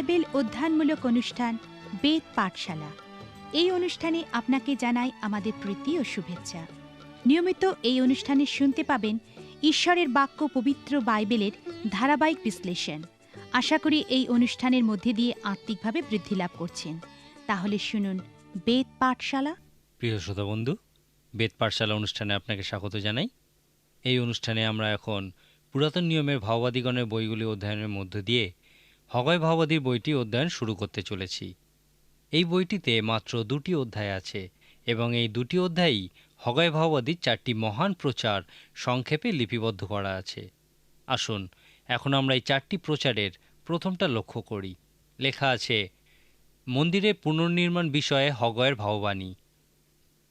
Bible অধ্যয়নমূলক অনুষ্ঠান, বেদ পাঠশালা। এই অনুষ্ঠানে আপনাকে জানাই আমাদের প্রীতি ও শুভেচ্ছা। নিয়মিত এই অনুষ্ঠানে শুনতে পাবেন ঈশ্বরের বাক্য পবিত্র বাইবেলের ধারাবাহিক বিশ্লেষণ। আশা করি এই অনুষ্ঠানের মধ্যে দিয়ে আত্মিকভাবে বৃদ্ধি লাভ করছেন। তাহলে শুনুন বেদ পাঠশালা। প্রিয় শ্রোতা বন্ধু, বেদ পাঠশালা অনুষ্ঠানে আপনাকে স্বাগত জানাই। এই অনুষ্ঠানে আমরা এখন পুরাতন নিয়মের ভাওবাদীগণের বইগুলি অধ্যয়নের মধ্য দিয়ে হগয় ভাওবাদীর বইটি অধ্যয়ন শুরু করতে চলেছি। এই বইটিতে মাত্র দুটি অধ্যায় আছে এবং এই দুটি অধ্যায়ই হগয় ভাওবাদীর চারটি মহান প্রচার সংক্ষেপে লিপিবদ্ধ করা আছে। আসুন, এখন আমরা এই চারটি প্রচারের প্রথমটা লক্ষ্য করি। লেখা আছে, মন্দিরের পুনর্নির্মাণ বিষয়ে হগয়ের ভাববাণী।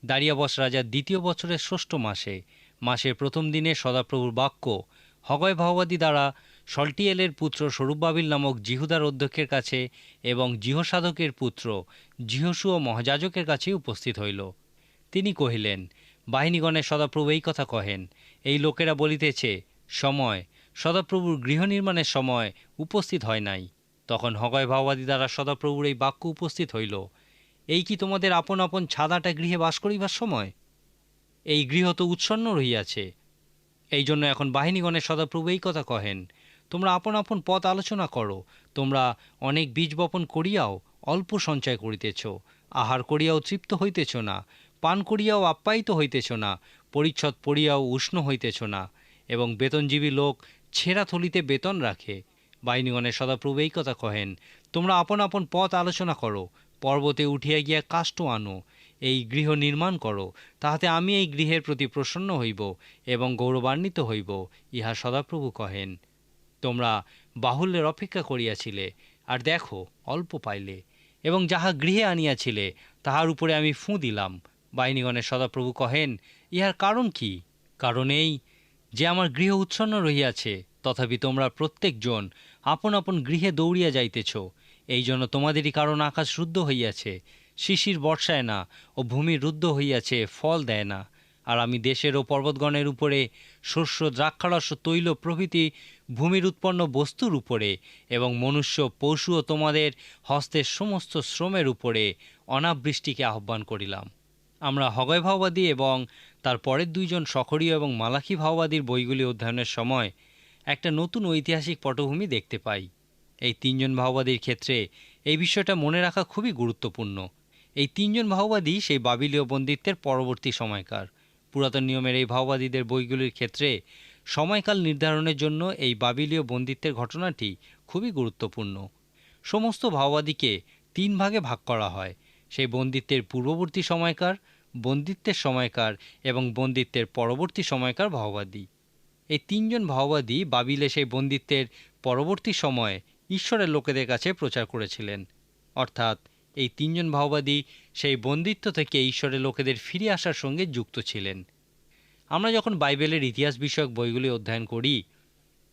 দারিয়াবস রাজার দ্বিতীয় বছরের ষষ্ঠ মাসে, মাসের প্রথম দিনে সদাপ্রভুর বাক্য হগয় ভাওবাদী দ্বারা সল্টিয়েলের পুত্র স্বরূপবাবিল নামক জিহুদার অধ্যক্ষের কাছে এবং জিহসাধকের পুত্র জিহসু ও মহাযাজকের কাছে উপস্থিত হইল। তিনি কহিলেন বাহিনীগণের সদাপ্রভু এই কথা কহেন। এই লোকেরা বলিতেছে, সময়, সদাপ্রভুর গৃহ নির্মাণের সময় উপস্থিত হয় নাই। তখন হগয় ভাওবাদী দ্বারা সদাপ্রভুর এই বাক্য উপস্থিত হইল। এই কি তোমাদের আপন আপন ছাদাটা গৃহে বাস করিবার সময়? এই গৃহ তো উৎসন্ন রহিয়াছে। এই জন্য এখন বাহিনীগণের সদাপ্রভু এই কথা কহেন। তোমরা আপন আপন পথ আলোচনা করো। তোমরা অনেক বীজ বপন করিয়াও অল্প সঞ্চয় করিতেছ। আহার করিয়াও তৃপ্ত হইতেছ না। পান করিয়াও আপ্যায়িত হইতেছ না। পরিচ্ছদ পড়িয়াও উষ্ণ হইতেছ না। এবং বেতনজীবী লোক ছেঁড়া থলিতে বেতন রাখে। বাহিনীগণের সদাপ্রভু এই কথা কহেন, তোমরা আপন আপন পথ আলোচনা করো। পর্বতে উঠিয়া গিয়া কাষ্ট আনো। এই গৃহ নির্মাণ করো। তাহাতে আমি এই গৃহের প্রতি প্রসন্ন হইব এবং গৌরবান্বিত হইব। ইহা সদাপ্রভু কহেন। তোমরা বাহুল্যের অপেক্ষা করিয়াছিলে, আর দেখো, অল্প পাইলে। এবং যাহা গৃহে আনিয়াছিলে, তাহার উপরে আমি ফুঁ দিলাম। বাহিনীগণের সদাপ্রভু কহেন, ইহার কারণ কি? কারণ এই, যে আমার গৃহ উচ্ছন্ন রহিয়াছে, তথাপি তোমরা প্রত্যেকজন আপন আপন গৃহে দৌড়িয়া যাইতেছ। এই জন্য তোমাদেরই কারণ আকাশ রুদ্ধ হইয়াছে, শিশির বর্ষায় না, ও ভূমি রুদ্ধ হইয়াছে, ফল দেয় না। আর আমি দেশের ও পর্বতগণের উপরে শস্য, দ্রাক্ষারস, তৈল প্রভৃতি ভূমির উৎপন্ন বস্তুর উপরে এবং মনুষ্য, পশু ও তোমাদের হস্তের সমস্ত শ্রমের উপরে অনাবৃষ্টিকে আহ্বান করিলাম। আমরা হগয় ভাওবাদী এবং তার পরের দুইজন সখরীয় এবং মালাখি ভাওবাদীর বইগুলি অধ্যয়নের সময় একটা নতুন ঐতিহাসিক পটভূমি দেখতে পাই। এই তিনজন ভাওবাদীর ক্ষেত্রে এই বিষয়টা মনে রাখা খুবই গুরুত্বপূর্ণ। এই তিনজন ভাওবাদী সেই বাবিলীয় বন্দিত্বের পরবর্তী সময়কার। পুরাতন নিয়মের এই ভাওবাদীদের বইগুলির ক্ষেত্রে সময়কাল নির্ধারণের জন্য এই বাবিলীয় বন্দিত্বের ঘটনাটি খুবই গুরুত্বপূর্ণ। সমস্ত ভাওবাদীকে তিন ভাগে ভাগ করা হয়। সেই বন্দিত্বের পূর্ববর্তী সময়কার, বন্দিত্বের সময়কার এবং বন্দিত্বের পরবর্তী সময়কার ভাওবাদী এই তিনজন ভাওবাদী বাবিলে সেই বন্দিত্বের পরবর্তী সময়ে ঈশ্বরের লোকেদের কাছে প্রচার করেছিলেন। অর্থাৎ এই তিনজন ভাওবাদী সেই বন্দিত্ব থেকে ঈশ্বরের লোকেদের ফিরে আসার সঙ্গে যুক্ত ছিলেন। আমরা যখন বাইবেলের ইতিহাস বিষয়ক বইগুলি অধ্যয়ন করি,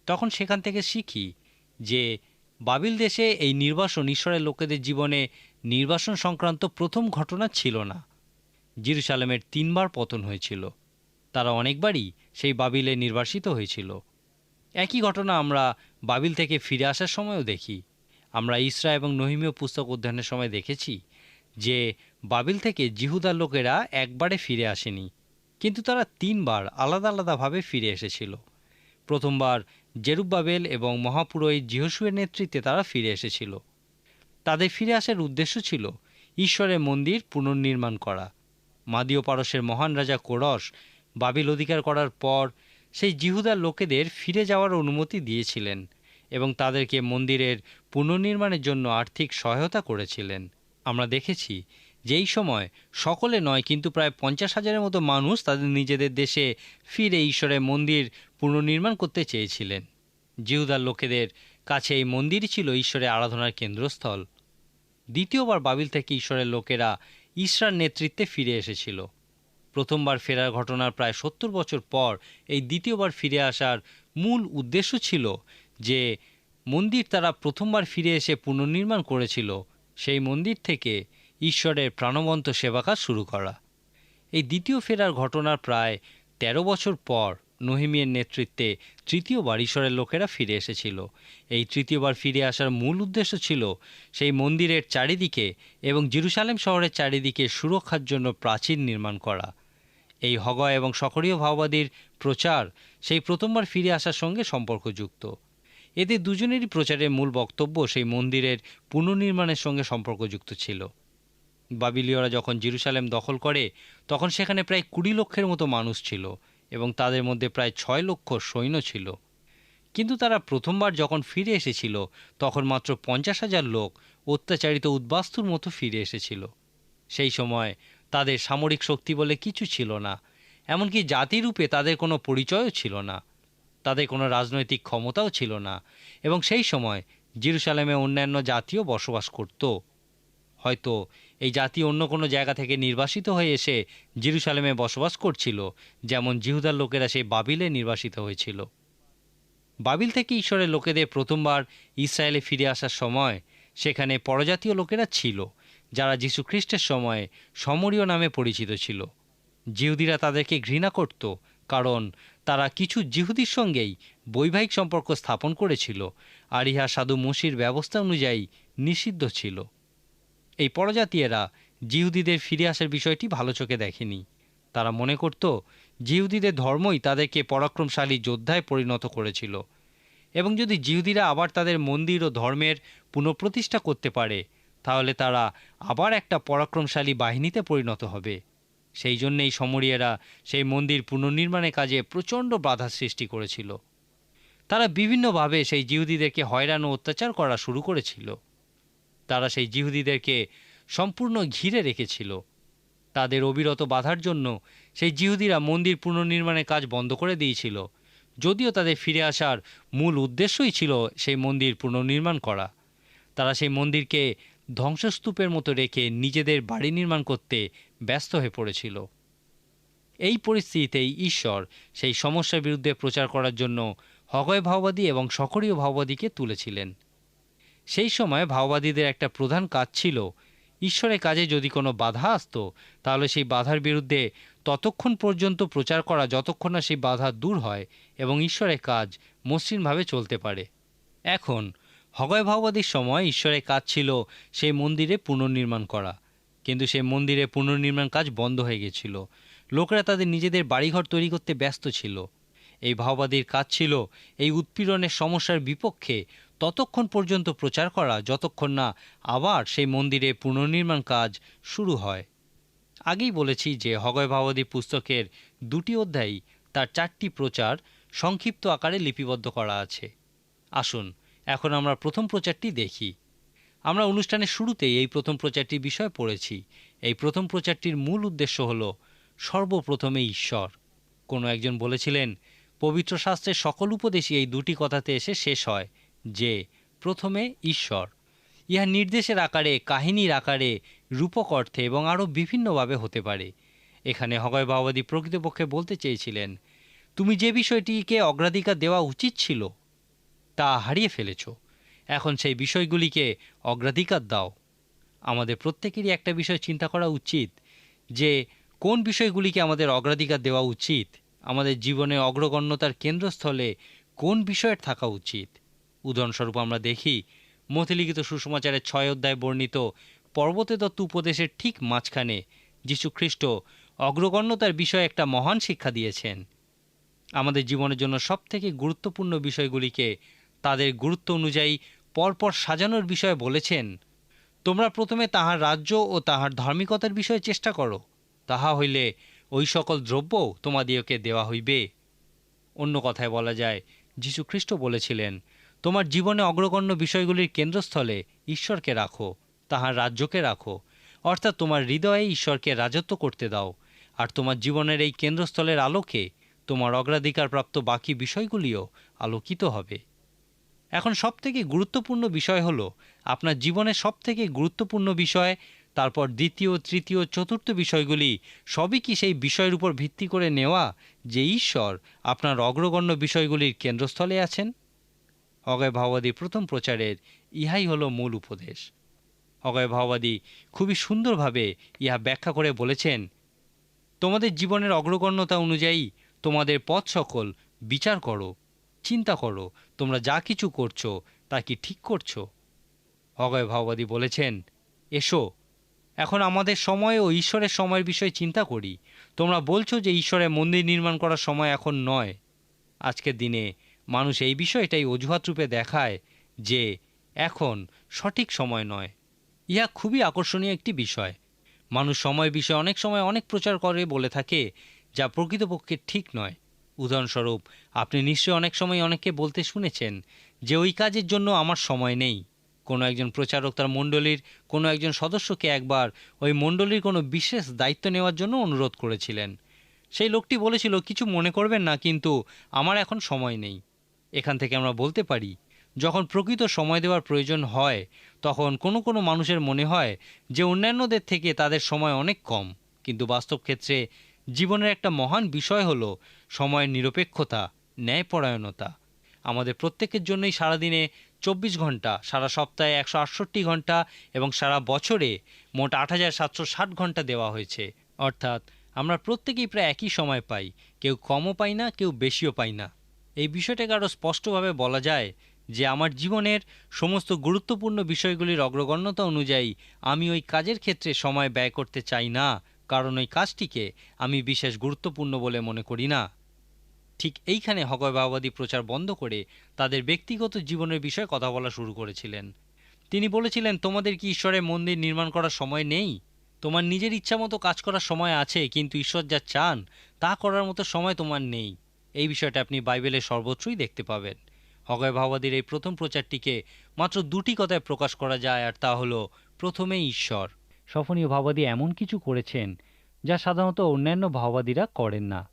তখন সেখান থেকে শিখি যে বাবিল দেশে এই নির্বাসন ঈশ্বরের লোকেদের জীবনে নির্বাসন সংক্রান্ত প্রথম ঘটনা ছিল না। জিরুসালামের তিনবার পতন হয়েছিল। তারা অনেকবারই সেই বাবিলে নির্বাসিত হয়েছিল। একই ঘটনা আমরা বাবিল থেকে ফিরে আসার সময়ও দেখি। আমরা ইসরা এবং নহিমীয় পুস্তক অধ্যয়নের সময় দেখেছি যে বাবিল থেকে জিহুদার লোকেরা একবারে ফিরে আসেনি, কিন্তু তারা তিনবার আলাদা আলাদাভাবে ফিরে এসেছিল। প্রথমবার জেরুব্বাবেল এবং মহাপুরোহিত জিহসুয়ের নেতৃত্বে তারা ফিরে এসেছিল। তাদের ফিরে আসার উদ্দেশ্য ছিল ঈশ্বরের মন্দির পুনর্নির্মাণ করা। মাদীয় পারসের মহান রাজা কোরস বাবিল অধিকার করার পর সেই জিহুদার লোকেদের ফিরে যাওয়ার অনুমতি দিয়েছিলেন এবং তাদেরকে মন্দিরের পুনর্নির্মাণের জন্য আর্থিক সহায়তা করেছিলেন। আমরা দেখেছি যে এই সময় সকলে নয়, কিন্তু প্রায় পঞ্চাশ হাজারের মতো মানুষ তাদের নিজেদের দেশে ফিরে ঈশ্বরের মন্দির পুনর্নির্মাণ করতে চেয়েছিলেন। জিহুদার লোকেদের কাছে এই মন্দির ছিল ঈশ্বরের আরাধনার কেন্দ্রস্থল। দ্বিতীয়বার বাবিল থেকে ঈশ্বরের লোকেরা ইসরার নেতৃত্বে ফিরে এসেছিল। প্রথমবার ফেরার ঘটনার প্রায় সত্তর বছর পর এই দ্বিতীয়বার ফিরে আসার মূল উদ্দেশ্য ছিল যে মন্দির তারা প্রথমবার ফিরে এসে পুনর্নির্মাণ করেছিল। সেই মন্দির থেকে ঈশ্বরের প্রাণবন্ত সেবাকাজ শুরু করা। এই দ্বিতীয় ফেরার ঘটনার প্রায় ১৩ বছর পর নহিমিয়ের নেতৃত্বে তৃতীয়বার ঈশ্বরের লোকেরা ফিরে এসেছিল। এই তৃতীয়বার ফিরে আসার মূল উদ্দেশ্য ছিল সেই মন্দিরের চারিদিকে এবং জেরুসালেম শহরের চারিদিকে সুরক্ষার জন্য প্রাচীর নির্মাণ করা। এই হগয় এবং সকরীয় ভাওবাদীর প্রচার সেই প্রথমবার ফিরে আসার সঙ্গে সম্পর্কযুক্ত। এদের দুজনেরই প্রচারের মূল বক্তব্য সেই মন্দিরের পুনর্নির্মাণের সঙ্গে সম্পর্কযুক্ত ছিল। বাবিলীয়রা যখন জেরুসালেম দখল করে, তখন সেখানে প্রায় কুড়ি লক্ষের মতো মানুষ ছিল এবং তাদের মধ্যে প্রায় ছয় লক্ষ সৈন্য ছিল। কিন্তু তারা প্রথমবার যখন ফিরে এসেছিল, তখন মাত্র পঞ্চাশ হাজার লোক অত্যাচারিত উদ্বাস্তুর মতো ফিরে এসেছিল। সেই সময় তাদের সামরিক শক্তি বলে কিছু ছিল না, এমনকি জাতিরূপে তাদের কোনো পরিচয়ও ছিল না। তাদের কোনো রাজনৈতিক ক্ষমতাও ছিল না। এবং সেই সময় জেরুসালেমে অন্যান্য জাতিও বসবাস করত। হয়তো এই জাতি অন্য কোনো জায়গা থেকে নির্বাসিত হয়ে এসে জেরুসালেমে বসবাস করছিল, যেমন জিহুদার লোকেরা সেই বাবিলে নির্বাসিত হয়েছিল। বাবিল থেকে ঈশ্বরের লোকেদের প্রথমবার ইসরায়েলে ফিরে আসার সময় সেখানে পরজাতীয় লোকেরা ছিল, যারা যীশু খ্রিস্টের সময়ে সমরীয় নামে পরিচিত ছিল। জিহুদিরা তাদেরকে ঘৃণা করত কারণ তারা কিছু জিহুদির সঙ্গেই বৈবাহিক সম্পর্ক স্থাপন করেছিল, আর ইহা সাধু মসির ব্যবস্থা অনুযায়ী নিষিদ্ধ ছিল। এই পরজাতীয়রা জিহুদিদের ফিরে আসার বিষয়টি ভালো চোখে দেখেনি। তারা মনে করত, জিহুদিদের ধর্মই তাদেরকে পরাক্রমশালী যোদ্ধায় পরিণত করেছিল। এবং যদি জিহুদিরা আবার তাদের মন্দির ও ধর্মের পুনঃপ্রতিষ্ঠা করতে পারে, তাহলে তারা আবার একটা পরাক্রমশালী বাহিনীতে পরিণত হবে। সেই জন্যেই সমরিয়েরা সেই মন্দির পুনর্নির্মাণের কাজে প্রচণ্ড বাধা সৃষ্টি করেছিল। তারা বিভিন্নভাবে সেই জিহুদিদেরকে হয়রান ও অত্যাচার করা শুরু করেছিল। তারা সেই জিহুদিদেরকে সম্পূর্ণ ঘিরে রেখেছিল। তাদের অবিরত বাধার জন্য সেই জিহুদিরা মন্দির পুনর্নির্মাণের কাজ বন্ধ করে দিয়েছিল। যদিও তাদের ফিরে আসার মূল উদ্দেশ্যই ছিল সেই মন্দির পুনর্নির্মাণ করা। তারা সেই মন্দিরকে ধ্বংসস্তূপের মতো রেখে নিজেদের বাড়ি নির্মাণ করতে ব্যস্ত হয়ে পড়েছিল। এই পরিস্থিতিতেই ঈশ্বর সেই সমস্যার বিরুদ্ধে প্রচার করার জন্য হগয় ভাওবাদী এবং সকরীয় ভাওবাদীকে তুলেছিলেন। সেই সময় ভাওবাদীদের একটা প্রধান কাজ ছিল, ঈশ্বরের কাজে যদি কোনো বাধা আসতো, তাহলে সেই বাধার বিরুদ্ধে ততক্ষণ পর্যন্ত প্রচার করা যতক্ষণ না সেই বাধা দূর হয় এবং ঈশ্বরের কাজ মসৃণভাবে চলতে পারে। এখন হগয় ভাওবাদীর সময় ঈশ্বরের কাজ ছিল সেই মন্দিরে পুনর্নির্মাণ করা। কিন্তু সেই মন্দিরে পুনর্নির্মাণ কাজ বন্ধ হয়ে গেছিল। লোকেরা তাদের নিজেদের বাড়িঘর তৈরি করতে ব্যস্ত ছিল। এই ভাওবাদীর কাজ ছিল এই উৎপীড়নের সমস্যার বিপক্ষে ততক্ষণ পর্যন্ত প্রচার করা, যতক্ষণ না আবার সেই মন্দিরে পুনর্নির্মাণ কাজ শুরু হয়। আগেই বলেছি যে হগয় ভাওবাদী পুস্তকের দুটি অধ্যায়, তার চারটি প্রচার সংক্ষিপ্ত আকারে লিপিবদ্ধ করা আছে। আসুন, এখন আমরা প্রথম প্রচারটি দেখি। আমরা অনুষ্ঠানের শুরুতেই এই প্রথম প্রচারটির বিষয় পড়েছি। এই প্রথম প্রচারটির মূল উদ্দেশ্য হল, সর্বপ্রথমে ঈশ্বর। কোনো একজন বলেছিলেন, পবিত্র শাস্ত্রের সকল উপদেশই এই দুটি কথাতে এসে শেষ হয়, যে প্রথমে ঈশ্বর। ইহা নির্দেশের আকারে, কাহিনীর আকারে, রূপক অর্থে এবং আরও বিভিন্নভাবে হতে পারে। এখানে হগয় বাবাদি প্রকৃতপক্ষে বলতে চেয়েছিলেন, তুমি যে বিষয়টিকে অগ্রাধিকার দেওয়া উচিত ছিল, তা হারিয়ে ফেলেছ। এখন সেই বিষয়গুলিকে অগ্রাধিকার দাও। আমাদের প্রত্যেকেরই একটা বিষয় চিন্তা করা উচিত যে, কোন বিষয়গুলিকে আমাদের অগ্রাধিকার দেওয়া উচিত? আমাদের জীবনে অগ্রগণ্যতার কেন্দ্রস্থলে কোন বিষয়ের থাকা উচিত? উদাহরণস্বরূপ আমরা দেখি মতিলিখিত সুসমাচারের ছয় অধ্যায় বর্ণিত পর্বতে দত্ত উপদেশের ঠিক মাঝখানে যীশুখ্রিস্ট অগ্রগণ্যতার বিষয়ে একটা মহান শিক্ষা দিয়েছেন। আমাদের জীবনের জন্য সবথেকে গুরুত্বপূর্ণ বিষয়গুলিকে তাদের গুরুত্ব অনুযায়ী পরপর সাজানোর বিষয়ে বলেছেন, তোমরা প্রথমে তাহার রাজ্য ও তাহার ধার্মিকতার বিষয়ে চেষ্টা করো। তাহা হইলে ওই সকল দ্রব্য তোমাদিওকে দেওয়া হইবে। অন্য কথায় বলা যায় যীশু খ্রিস্ট বলেছিলেন, তোমার জীবনে অগ্রগণ্য বিষয়গুলির কেন্দ্রস্থলে ঈশ্বরকে রাখো, তাহার রাজ্যকে রাখো। অর্থাৎ তোমার হৃদয়ে ঈশ্বরকে রাজত্ব করতে দাও। আর তোমার জীবনের এই কেন্দ্রস্থলের আলোকে তোমার অগ্রাধিকারপ্রাপ্ত বাকি বিষয়গুলিও আলোকিত হবে। এখন সবথেকে গুরুত্বপূর্ণ বিষয় হলো আপনার জীবনের সবথেকে গুরুত্বপূর্ণ বিষয়, তারপর দ্বিতীয়, তৃতীয়, চতুর্থ বিষয়গুলি, সবই কি সেই বিষয়ের উপর ভিত্তি করে নেওয়া যে ঈশ্বর আপনার অগ্রগণ্য বিষয়গুলির কেন্দ্রস্থলে আছেন? অগয় ভাওবাদীর প্রথম প্রচারের ইহাই হলো মূল উপদেশ। অগয় ভাওবাদী খুবই সুন্দরভাবে ইহা ব্যাখ্যা করে বলেছেন, তোমাদের জীবনের অগ্রগণ্যতা অনুযায়ী তোমাদের পথ সকল বিচার করো। চিন্তা করো, তোমরা যা কিছু করছ, তা কি ঠিক করছ? অগয় ভাওবাদী বলেছেন, এসো, এখন আমাদের সময় ও ঈশ্বরের সময়ের বিষয়ে চিন্তা করি। তোমরা বলছো যে ঈশ্বরের মন্দির নির্মাণ করার সময় এখন নয়। আজকের দিনে মানুষ এই বিষয়টাই অজুহাত রূপে দেখায় যে এখন সঠিক সময় নয়। ইহা খুবই আকর্ষণীয় একটি বিষয়। মানুষ সময় বিষয়ে অনেক সময় অনেক প্রচার করে বলে থাকে, যা প্রকৃতপক্ষে ঠিক নয়। উদাহরণস্বরূপ, আপনি নিশ্চয়ই অনেক সময় অনেককে বলতে শুনেছেন যে ওই কাজের জন্য আমার সময় নেই। কোনো একজন প্রচারক তার মণ্ডলীর, কোনো একজন সদস্যকে একবার ওই মণ্ডলীর কোনো বিশেষ দায়িত্ব নেওয়ার জন্য অনুরোধ করেছিলেন। সেই লোকটি বলেছিল, কিছু মনে করবেন না, কিন্তু আমার এখন সময় নেই। এখান থেকে আমরা বলতে পারি, যখন প্রকৃত সময় দেওয়ার প্রয়োজন হয়, তখন কোনো কোনো মানুষের মনে হয় যে অন্যান্যদের থেকে তাদের সময় অনেক কম। কিন্তু বাস্তব ক্ষেত্রে জীবনের একটা মহান বিষয় হলো সময়ের নিরপেক্ষতা, ন্যায়পরায়ণতা। আমাদের প্রত্যেকের জন্যই সারাদিনে চব্বিশ ঘণ্টা, সারা সপ্তাহে একশো আটষট্টি ঘণ্টা এবং সারা বছরে মোট আট হাজার সাতশো ষাট ঘণ্টা দেওয়া হয়েছে। অর্থাৎ আমরা প্রত্যেকেই প্রায় একই সময় পাই। কেউ কমও পাই না, কেউ বেশিও পাই না। এই বিষয়টাকে আরও স্পষ্টভাবে বলা যায় যে আমার জীবনের সমস্ত গুরুত্বপূর্ণ বিষয়গুলির অগ্রগণ্যতা অনুযায়ী আমি ওই কাজের ক্ষেত্রে সময় ব্যয় করতে চাই না। কারণ ওই কাজটিকে আমি বিশেষ গুরুত্বপূর্ণ বলে মনে করি না। ঠিক এইখানে হগয়বাবাদী প্রচার বন্ধ করে তাদের ব্যক্তিগত জীবনের বিষয়ে কথা বলা শুরু করেছিলেন। তিনি বলেছিলেন, তোমাদের কি ঈশ্বরের মন্দির নির্মাণ করার সময় নেই? তোমার নিজের ইচ্ছা মতো কাজ করার সময় আছে, কিন্তু ঈশ্বর যা চান, তা করার মতো সময় তোমার নেই। এই বিষয়টা আপনি বাইবেলের সর্বত্রই দেখতে পাবেন। হগয় ভাবাদীর এই প্রথম প্রচারটিকে মাত্র দুটি কথায় প্রকাশ করা যায়, আর তা হলো প্রথমে ঈশ্বর। সফনীয় ভাবাদী এমন কিছু করেছেন যা সাধারণত অন্যান্য ভাওবাদীরা করেন না।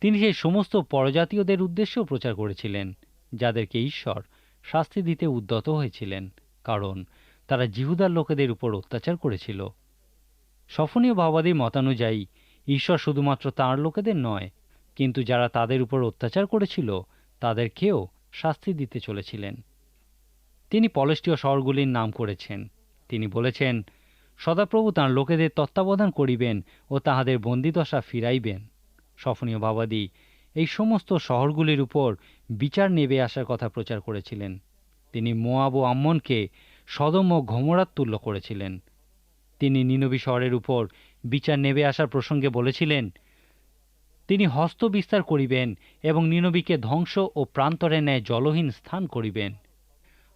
তিনি সেই সমস্ত পরজাতীয়দের উদ্দেশ্যেও প্রচার করেছিলেন, যাদেরকে ঈশ্বর শাস্তি দিতে উদ্যত হয়েছিলেন, কারণ তারা জিহুদার লোকেদের উপর অত্যাচার করেছিল। সফনীয় ভাবাদীর মতানুযায়ী, ঈশ্বর শুধুমাত্র তাঁর লোকেদের নয়, কিন্তু যারা তাদের উপর অত্যাচার করেছিল, তাদেরকেও শাস্তি দিতে চলেছিলেন। তিনি পলেষ্টীয় শহরগুলির নাম করেছেন। তিনি বলেছেন সদাপ্রভু তাঁর লোকেদের তত্ত্বাবধান করিবেন ও তাহাদের বন্দিদশা ফিরাইবেন। সফনীয় ভাবাদী এই সমস্ত শহরগুলির উপর বিচার নেবে আসার কথা প্রচার করেছিলেন। তিনি মোয়াব ও আম্মনকে সদম ও ঘমরাত তুল্য করেছিলেন। তিনি নিনবী শহরের উপর বিচার নেবে আসার প্রসঙ্গে বলেছিলেন, তিনি হস্ত বিস্তার করিবেন এবং নিনবীকে ধ্বংস ও প্রান্তরে ন্যায় জলহীন স্থান করিবেন।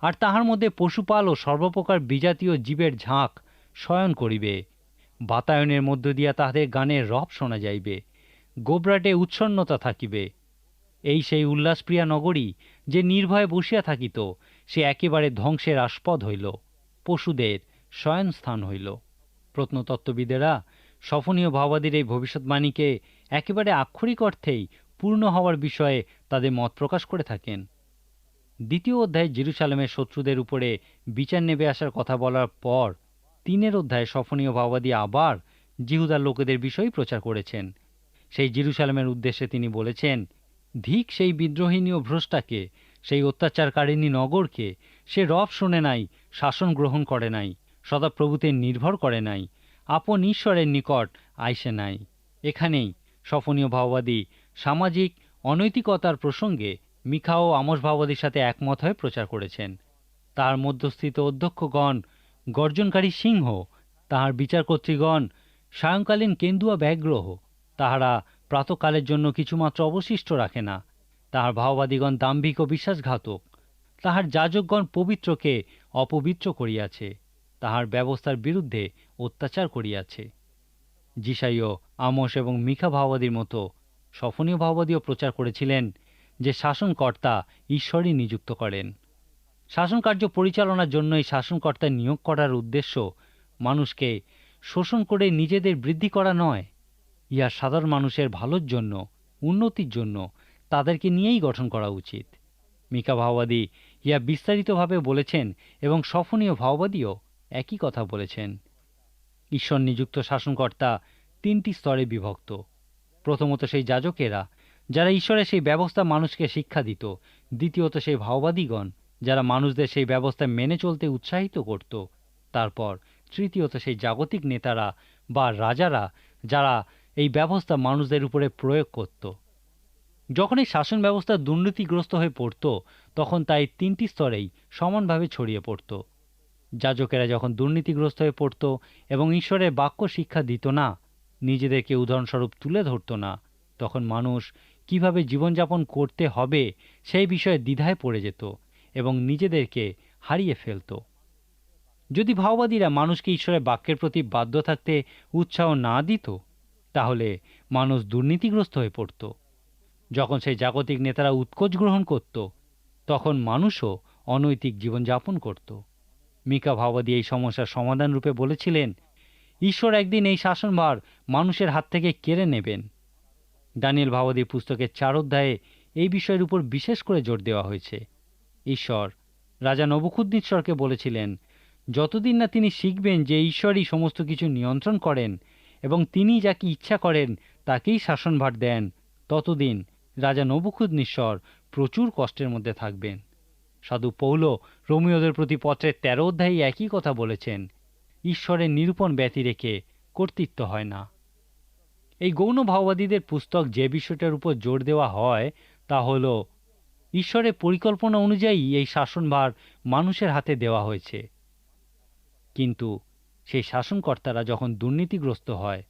আর তাহার মধ্যে পশুপাল ও সর্বপ্রকার বিজাতীয় জীবের ঝাঁক শয়ন করিবে। বাতায়নের মধ্য দিয়া তাহাদের গানের রব শোনা যাইবে। গোবরাটে উচ্ছন্নতা থাকিবে। এই সেই উল্লাসপ্রিয়া নগরী যে নির্ভয়ে বসিয়া থাকিত, সে একেবারে ধ্বংসের আস্পদ হইল, পশুদের শয়নস্থান হইল। প্রত্নতত্ত্ববিদেরা সফনীয় ভাবাদীর এই ভবিষ্যৎবাণীকে একেবারে আক্ষরিক অর্থেই পূর্ণ হওয়ার বিষয়ে তাদের মত প্রকাশ করে থাকেন। দ্বিতীয় অধ্যায়ে জেরুসালেমের শত্রুদের উপরে বিচার নেবে আসার কথা বলার পর তিনের অধ্যায়ে সফনীয় ভাবাদী আবার জিহুদার লোকেদের বিষয়েই প্রচার করেছেন। সেই জিরুসালামের উদ্দেশ্যে তিনি বলেছেন, ধিক সেই বিদ্রোহিনী ও ভ্রষ্টাকে, সেই অত্যাচারকারিণী নগরকে, সে রব শোনে নাই, শাসন গ্রহণ করে নাই, সদাপ্রভুতে নির্ভর করে নাই, আপন ঈশ্বরের নিকট আইসে নাই। এখানেই সফনীয় ভাওবাদী সামাজিক অনৈতিকতার প্রসঙ্গে মিখা ও আমস ভাওবাদীর সাথে একমত হয়ে প্রচার করেছেন। তার মধ্যস্থিত অধ্যক্ষগণ গর্জনকারী সিংহ, তাহার বিচারকর্ত্রীগণ, সায়ংকালীন কেন্দুয়া ব্যাগ্রহ তাহারা প্রাতকালের জন্য কিছুমাত্র অবশিষ্ট রাখে না। তাহার ভাওবাদীগণ দাম্ভিক ও বিশ্বাসঘাতক। তাহার যাজকগণ পবিত্রকে অপবিত্র করিয়াছে। তাহার ব্যবস্থার বিরুদ্ধে অত্যাচার করিয়াছে। জিসাইও আমস এবং মিখা ভাওবাদীর মতো সফনীয় ভাওবাদীও প্রচার করেছিলেন যে শাসনকর্তা ঈশ্বরই নিযুক্ত করেন। শাসনকার্য পরিচালনার জন্যই শাসনকর্তা নিয়োগ করার উদ্দেশ্য মানুষকে শোষণ করে নিজেদের বৃদ্ধি করা নয়। ইহা সাধারণ মানুষের ভালোর জন্য, উন্নতির জন্য তাদেরকে নিয়েই গঠন করা উচিত। মিকা ভাওবাদী ইহা বিস্তারিতভাবে বলেছেন এবং সফনীয় ভাওবাদীও একই কথা বলেছেন। ঈশ্বর নিযুক্ত শাসনকর্তা তিনটি স্তরে বিভক্ত। প্রথমত সেই যাজকেরা, যারা ঈশ্বরের সেই ব্যবস্থা মানুষকে শিক্ষা দিত। দ্বিতীয়ত সেই ভাওবাদীগণ যারা মানুষদের সেই ব্যবস্থা মেনে চলতে উৎসাহিত করত। তারপর তৃতীয়ত সেই জাগতিক নেতারা বা রাজারা যারা এই ব্যবস্থা মানুষদের উপরে প্রয়োগ করত। যখন এই শাসন ব্যবস্থা দুর্নীতিগ্রস্ত হয়ে পড়ত, তখন তাই তিনটি স্তরেই সমানভাবে ছড়িয়ে পড়ত। যাজকেরা যখন দুর্নীতিগ্রস্ত হয়ে পড়ত এবং ঈশ্বরের বাক্য শিক্ষা দিত না, নিজেদেরকে উদাহরণস্বরূপ তুলে ধরত না, তখন মানুষ কীভাবে জীবনযাপন করতে হবে সেই বিষয়ে দ্বিধায় পড়ে যেত। এবং নিজেদেরকে হারিয়ে ফেলত। যদি ভাওবাদীরা মানুষকে ঈশ্বরের বাক্যের প্রতি বাধ্য থাকতে উৎসাহ না দিত, তাহলে মানুষ দুর্নীতিগ্রস্ত হয়ে পড়ত। যখন সেই জাগতিক নেতারা উৎকোচ গ্রহণ করত, তখন মানুষও অনৈতিক জীবনযাপন করত। মিকা ভাওবাদী এই সমস্যার সমাধান রূপে বলেছিলেন, ঈশ্বর একদিন এই শাসনভার মানুষের হাত থেকে কেড়ে নেবেন। দানিয়েল ভাওবাদীর পুস্তকের চার অধ্যায়ে এই বিষয়ের উপর বিশেষ করে জোর দেওয়া হয়েছে। ঈশ্বর। রাজা নবুখুদ্দিশ্বরকে বলেছিলেন, যতদিন না তিনি শিখবেন যে ঈশ্বরই সমস্ত কিছু নিয়ন্ত্রণ করেন এবং তিনি যাকে ইচ্ছা করেন তাকেই শাসনভার দেন, ততদিন রাজা নবুখুদ্নিশ্বর প্রচুর কষ্টের মধ্যে থাকবেন। সাধু পৌল রোমিওদের প্রতি পত্রের তেরো অধ্যায়ে একই কথা বলেছেন, ঈশ্বরের নিরূপণ ব্যতি রেখে কর্তৃত্ব হয় না। এই গৌণ ভাওবাদীদের পুস্তক যে বিষয়টার উপর জোর দেওয়া হয় তা হল ঈশ্বরের পরিকল্পনা অনুযায়ী এই শাসনভার মানুষের হাতে দেওয়া হয়েছে। কিন্তু সেই শাসনকর্তারা যখন দুর্নীতিগ্রস্ত হয়,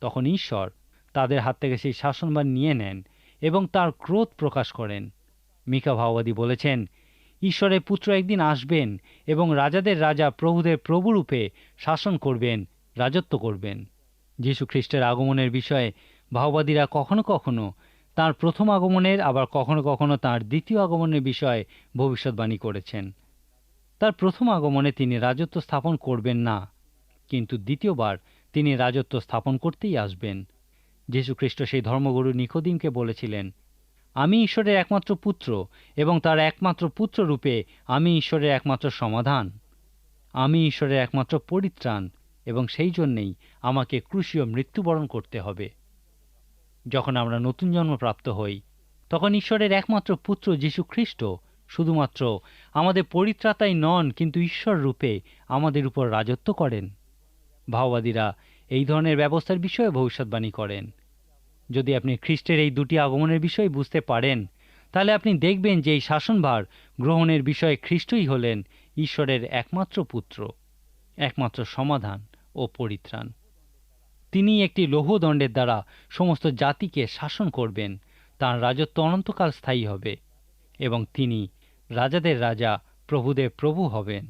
তখন ঈশ্বর তাদের হাত থেকে সেই শাসনভার নিয়ে নেন এবং তার ক্রোধ প্রকাশ করেন। মিকা ভাওবাদী বলেছেন, ঈশ্বরের পুত্র একদিন আসবেন এবং রাজাদের রাজা প্রভুদের প্রভুরূপে শাসন করবেন, রাজত্ব করবেন। যীশু খ্রিস্টের আগমনের বিষয়ে ভাওবাদীরা কখনো কখনো তার প্রথম আগমনের আবার কখনো কখনো তার দ্বিতীয় আগমনের বিষয়ে ভবিষ্যৎবাণী করেছেন। তার প্রথম আগমনে তিনি রাজত্ব স্থাপন করবেন না, কিন্তু দ্বিতীয়বার তিনি রাজত্ব স্থাপন করতেই আসবেন। যীশুখ্রিস্ট সেই ধর্মগুরু নিকোদিমকে বলেছিলেন, আমি ঈশ্বরের একমাত্র পুত্র এবং তার একমাত্র পুত্র রূপে আমি ঈশ্বরের একমাত্র সমাধান। আমি ঈশ্বরের একমাত্র পরিত্রাণ এবং সেই জন্যেই আমাকে ক্রুশীয় মৃত্যুবরণ করতে হবে। যখন আমরা নতুন জন্ম প্রাপ্ত হই, তখন ঈশ্বরের একমাত্র পুত্র যীশু খ্রিস্ট শুধুমাত্র আমাদের পরিত্রাতাই নন, কিন্তু ঈশ্বর রূপে আমাদের উপর রাজত্ব করেন। ভাওবাদীরা এই ধরনের ব্যবস্থার বিষয়ে ভবিষ্যৎবাণী করেন। যদি আপনি খ্রিস্টের এই দুটি আগমনের বিষয় বুঝতে পারেন, তাহলে আপনি দেখবেন যে এই শাসনভার গ্রহণের বিষয়ে খ্রিস্টই হলেন ঈশ্বরের একমাত্র পুত্র, একমাত্র সমাধান ও পরিত্রাণ। তিনি একটি লৌহদণ্ডের দ্বারা সমস্ত জাতিকে শাসন করবেন। তার রাজত্ব অনন্তকাল স্থায়ী হবে এবং তিনি রাজাদের রাজা, প্রভুদের প্রভু হবেন।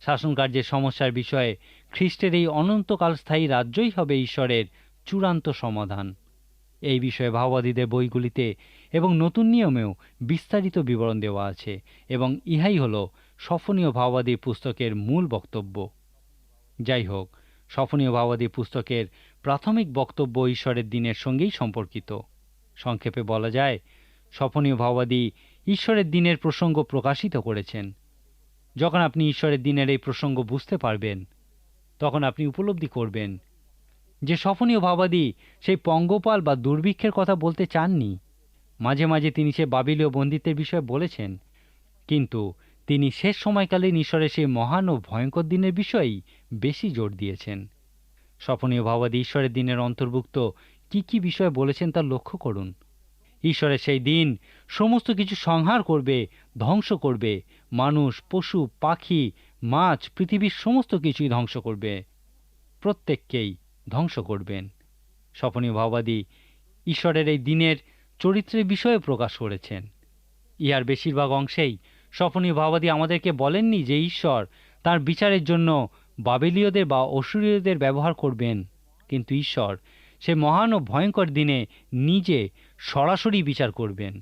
শাসনকার্যের সমস্যার বিষয়ে খ্রিস্টের এই অনন্তকাল স্থায়ী রাজ্যই হবে ঈশ্বরের চূড়ান্ত সমাধান। এই বিষয়ে ভাওবাদীদের বইগুলিতে এবং নতুন নিয়মেও বিস্তারিত বিবরণ দেওয়া আছে এবং ইহাই হল সফনীয় ভাওবাদী পুস্তকের মূল বক্তব্য। যাই হোক, সফনীয় ভাওবাদী পুস্তকের প্রাথমিক বক্তব্য ঈশ্বরের দিনের সঙ্গেই সম্পর্কিত। সংক্ষেপে বলা যায় সফনীয় ভাওবাদী ঈশ্বরের দিনের প্রসঙ্গ প্রকাশিত করেছেন। যখন আপনি ঈশ্বরের দিনের এই প্রসঙ্গ বুঝতে পারবেন, তখন আপনি উপলব্ধি করবেন যে সফনীয় ভাবাদী সেই পঙ্গপাল বা দুর্ভিক্ষের কথা বলতে চাননি। মাঝে মাঝে তিনি সে বাবিলীয় বন্দিত্বের বিষয়ে বলেছেন, কিন্তু তিনি শেষ সময়কালীন ঈশ্বরের সেই মহান ও ভয়ঙ্কর দিনের বিষয়েই বেশি জোর দিয়েছেন। স্বপনীয় ভাবাদী ঈশ্বরের দিনের অন্তর্ভুক্ত। কি কি বিষয়ে বলেছেন তা লক্ষ্য করুন। ঈশ্বরের সেই দিন সমস্ত কিছু সংহার করবে, ধ্বংস করবে। মানুষ, পশু, পাখি, মাছ, পৃথিবীর সমস্ত কিছুই ধ্বংস করবে। প্রত্যেককেই ধ্বংস করবেন। স্বপনীয় ভাওবাদী ঈশ্বরের এই দিনের চরিত্রের বিষয়ে প্রকাশ করেছেন। ইহার বেশিরভাগ অংশেই স্বপনীয় ভাওবাদী আমাদেরকে বলেননি যে ঈশ্বর তার বিচারের জন্য বাবেলীয়দের বা অসুরীয়দের ব্যবহার করবেন। কিন্তু ঈশ্বর, সে মহান ও ভয়ঙ্কর দিনে নিজে সরাসরি বিচার করবেন।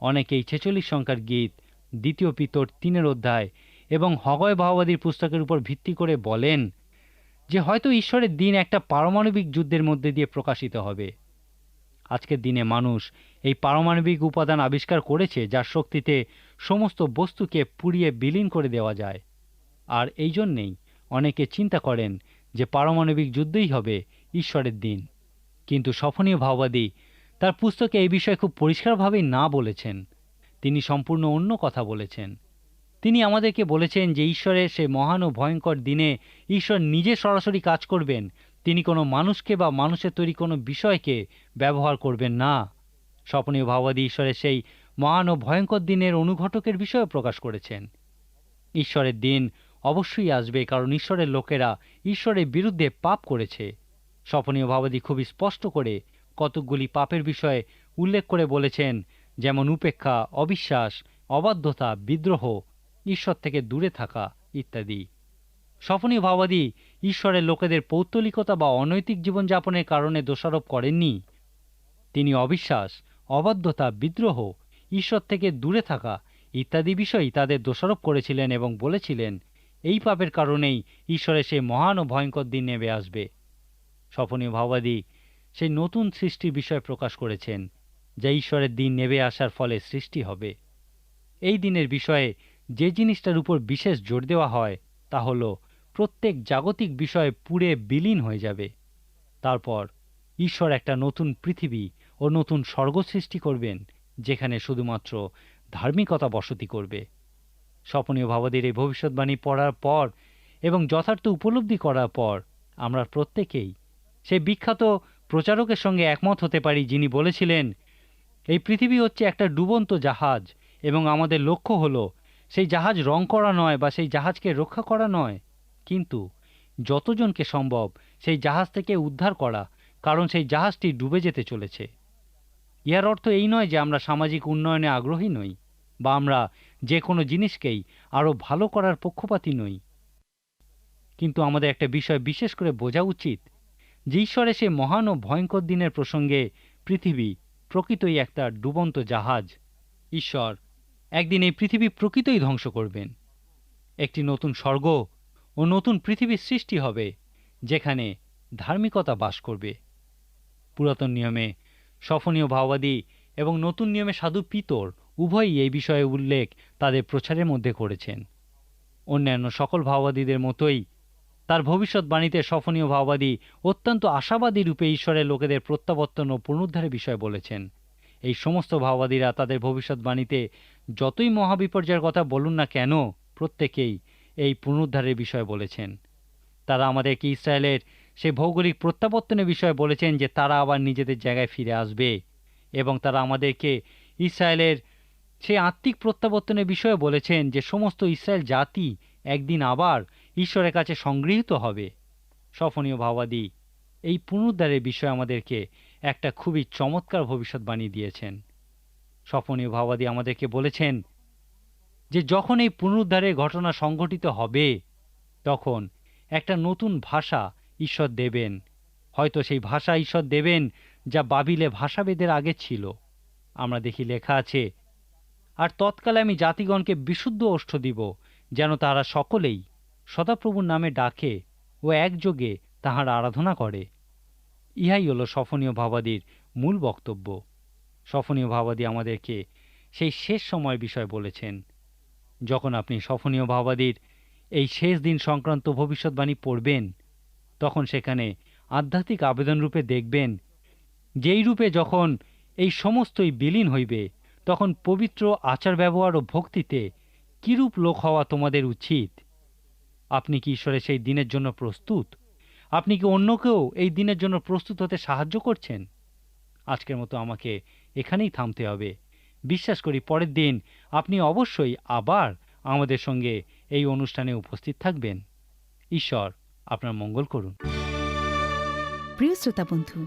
অনেকেই ছেচল্লিশ সংখ্যার গীত, দ্বিতীয় পিতর তিনের অধ্যায় এবং হগয় ভাওবাদীর পুস্তকের উপর ভিত্তি করে বলেন যে, হয়তো ঈশ্বরের দিন একটা পারমাণবিক যুদ্ধের মধ্যে দিয়ে প্রকাশিত হবে। আজকের দিনে মানুষ এই পারমাণবিক উপাদান আবিষ্কার করেছে যার শক্তিতে সমস্ত বস্তুকে পুড়িয়ে বিলীন করে দেওয়া যায়। আর এই জন্যেই অনেকে চিন্তা করেন যে পারমাণবিক যুদ্ধই হবে ঈশ্বরের দিন। কিন্তু সফনীয় ভাওবাদী তার পুস্তকে এই বিষয়ে খুব পরিষ্কারভাবেই না বলেছেন। তিনি সম্পূর্ণ অন্য কথা বলেছেন। তিনি আমাদেরকে বলেছেন যে ঈশ্বরের সে মহান ও ভয়ঙ্কর দিনে ঈশ্বর নিজে সরাসরি কাজ করবেন। তিনি কোনো মানুষকে বা মানুষের তৈরি কোনো বিষয়কে ব্যবহার করবেন না। স্বপ্নীয় ভাবাদী ঈশ্বরের সেই মহান ও ভয়ঙ্কর দিনের অনুঘটকের বিষয়ে প্রকাশ করেছেন। ঈশ্বরের দিন অবশ্যই আসবে, কারণ ঈশ্বরের লোকেরা ঈশ্বরের বিরুদ্ধে পাপ করেছে। স্বপনীয় ভাবাদী খুবই স্পষ্ট করে কতকগুলি পাপের বিষয়ে উল্লেখ করে বলেছেন, যেমন উপেক্ষা, অবিশ্বাস, অবাধ্যতা, বিদ্রোহ, ঈশ্বর থেকে দূরে থাকা ইত্যাদি। স্বপনীয় ভাবাদী, ঈশ্বরের লোকেদের পৌত্তলিকতা বা অনৈতিক জীবনযাপনের কারণে দোষারোপ করেননি। তিনি অবিশ্বাস, অবাধ্যতা, বিদ্রোহ, ঈশ্বর থেকে দূরে থাকা ইত্যাদি বিষয়ই তাদের দোষারোপ করেছিলেন এবং বলেছিলেন এই পাপের কারণেই ঈশ্বরের সেই মহান ও ভয়ঙ্কর দিন নেমে আসবে। স্বপনীয় ভাবাদী, সেই নতুন সৃষ্টির বিষয় প্রকাশ করেছেন, যা ঈশ্বরের দিন নেমে আসার ফলে সৃষ্টি হবে। এই দিনের বিষয়ে যে জিনিসটার উপর বিশেষ জোর দেওয়া হয়, তা হল প্রত্যেক জাগতিক বিষয়ে পুড়ে বিলীন হয়ে যাবে। তারপর ঈশ্বর একটা নতুন পৃথিবী ও নতুন স্বর্গ সৃষ্টি করবেন, যেখানে শুধুমাত্র ধার্মিকতা বসতি করবে। স্বপনীয় ভাবাদের এই ভবিষ্যৎবাণী পড়ার পর এবং যথার্থ উপলব্ধি করার পর আমরা প্রত্যেকেই সেই বিখ্যাত প্রচারকের সঙ্গে একমত হতে পারি যিনি বলেছিলেন, এই পৃথিবী হচ্ছে একটা ডুবন্ত জাহাজ এবং আমাদের লক্ষ্য হলো সেই জাহাজ রং করা নয় বা সেই জাহাজকে রক্ষা করা নয়। কিন্তু যতজনকে সম্ভব সেই জাহাজ থেকে উদ্ধার করা, কারণ সেই জাহাজটি ডুবে যেতে চলেছে। ইহার অর্থ এই নয় যে আমরা সামাজিক উন্নয়নে আগ্রহী নই বা আমরা যে কোনো জিনিসকেই আরও ভালো করার পক্ষপাতী নই। কিন্তু আমাদের একটা বিষয় বিশেষ করে বোঝা উচিত যে ঈশ্বরের সে মহান ও ভয়ঙ্কর দিনের প্রসঙ্গে পৃথিবী প্রকৃতই একটা ডুবন্ত জাহাজ। ঈশ্বর, একদিন এই পৃথিবী প্রকৃতই ধ্বংস করবেন। একটি নতুন স্বর্গ ও নতুন পৃথিবীর সৃষ্টি হবে, যেখানে ধার্মিকতা বাস করবে। পুরাতন নিয়মে সফনীয় ভাওবাদী এবং নতুন নিয়মে সাধু পিতর উভয়ই এই বিষয়ে উল্লেখ তাদের প্রচারের মধ্যে করেছেন। অন্যান্য সকল ভাওবাদীদের মতোই তার ভবিষ্যৎবাণীতে সফনীয় ভাওবাদী অত্যন্ত আশাবাদী রূপে ঈশ্বরের লোকেদের প্রত্যাবর্তন ও পুনরুদ্ধারের বিষয় বলেছেন। এই সমস্ত ভাওবাদীরা তাদের ভবিষ্যৎবাণীতে যতই মহাবিপর্যয়ের কথা বলুন না কেন, প্রত্যেকেই এই পুনরুদ্ধারের বিষয় বলেছেন। তারা আমাদেরকে ইসরায়েলের সেই ভৌগোলিক প্রত্যাবর্তনের বিষয়ে বলেছেন যে তারা আবার নিজেদের জায়গায় ফিরে আসবে এবং তারা আমাদেরকে ইসরায়েলের সেই আত্মিক প্রত্যাবর্তনের বিষয়ে বলেছেন যে সমস্ত ইসরায়েল জাতি একদিন আবার ঈশ্বরের কাছে সংগৃহীত হবে। সফনীয় ভাবাদী, এই পুনরুদ্ধারের বিষয়ে আমাদেরকে একটা খুবই চমৎকার ভবিষ্যৎবাণী দিয়েছেন। স্বপনীয় ভাবাদী আমাদেরকে বলেছেন যে যখন এই পুনরুদ্ধারের ঘটনা সংঘটিত হবে, তখন একটা নতুন ভাষা ঈশ্বর দেবেন। হয়তো সেই ভাষা ঈশ্বর দেবেন যা বাবিলে ভাষাবেদের আগে ছিল। আমরা দেখি লেখা আছে আর তৎকালে আমি জাতিগণকে বিশুদ্ধ ওষ্ঠ দিব, যেন তাহারা সকলেই সদাপ্রভুর নামে ডাকে ও একযোগে তাহার আরাধনা করে। ইহাই হলো সফনীয় ভাবাদীর মূল বক্তব্য। সফনীয় ভাবাদী আমাদেরকে সেই শেষ সময়ের বিষয় বলেছেন, যখন আপনি সফনীয় ভাবাদীর এই শেষ দিন সংক্রান্ত ভবিষ্যৎবাণী পড়বেন, তখন সেখানে আধ্যাত্মিক আবেদন রূপে দেখবেন যেই রূপে যখন এই সমস্তই বিলীন হইবে তখন পবিত্র আচার ব্যবহার ও ভক্তিতে কিরূপ লোক হওয়া তোমাদের উচিত? আপনি কি ঈশ্বরের সেই দিনের জন্য প্রস্তুত? আপনি কি অন্যকেও এই দিনের জন্য প্রস্তুত হতে সাহায্য করছেন? আজকের মতো আমাকে এখানেই থামতে হবে। বিশ্বাস করি, পরের দিন আপনি অবশ্যই আবার আমাদের সঙ্গে এই অনুষ্ঠানে উপস্থিত থাকবেন। ঈশ্বর আপনার মঙ্গল করুন। প্রিয় শ্রোতা বন্ধু